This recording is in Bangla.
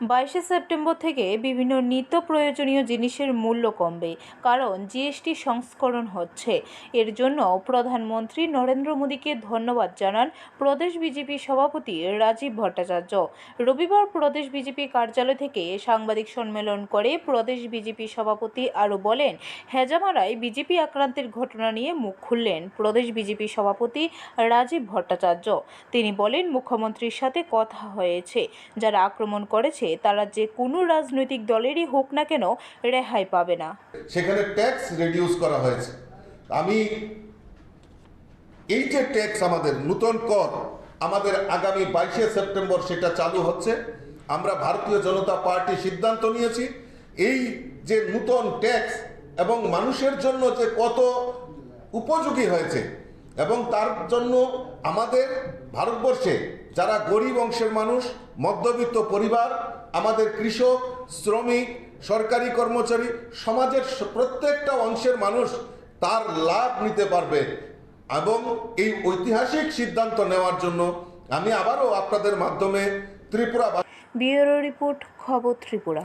বাইশে সেপ্টেম্বর থেকে বিভিন্ন নিত্য প্রয়োজনীয় জিনিসের মূল্য কমবে, কারণ জিএসটি সংস্করণ হচ্ছে। এর জন্য প্রধানমন্ত্রী নরেন্দ্র মোদীকে ধন্যবাদ জানান প্রদেশ বিজেপি সভাপতি রাজীব ভট্টাচার্য। রবিবার প্রদেশ বিজেপি কার্যালয় থেকে সাংবাদিক সম্মেলন করে প্রদেশ বিজেপি সভাপতি আরও বলেন, হেজামারায় বিজেপি আক্রান্তের ঘটনা নিয়ে মুখ খুললেন প্রদেশ বিজেপি সভাপতি রাজীব ভট্টাচার্য। তিনি বলেন, মুখ্যমন্ত্রীর সাথে কথা হয়েছে। যারা আক্রমণ করেছে তারা যে কোনো রাজনৈতিক দলেরই হোক না কেন রেহাই পাবে না। সেখানে ট্যাক্স রিডিউস করা হয়েছে। আমি, এই যে ট্যাক্স আমাদের, নূতন কর আমাদের আগামী বাইশে সেপ্টেম্বর সেটা চালু হচ্ছে। আমরা ভারতীয় জনতা পার্টি সিদ্ধান্ত নিয়েছি, এই যে নূতন ট্যাক্স এবং মানুষের জন্য যে কত উপযোগী হয়েছে এবং তার জন্য আমাদের ভারতবর্ষে যারা গরিব অংশের মানুষ, মধ্যবিত্ত পরিবার, আমাদের কৃষক, শ্রমিক, সরকারি কর্মচারী, সমাজের প্রত্যেকটা অংশের মানুষ তার লাভ নিতে পারবে এবং এই ঐতিহাসিক সিদ্ধান্ত নেওয়ার জন্য আমি আবারও আপনাদের মাধ্যমে ত্রিপুরা ব্যুরো রিপোর্ট, খবর ত্রিপুরা।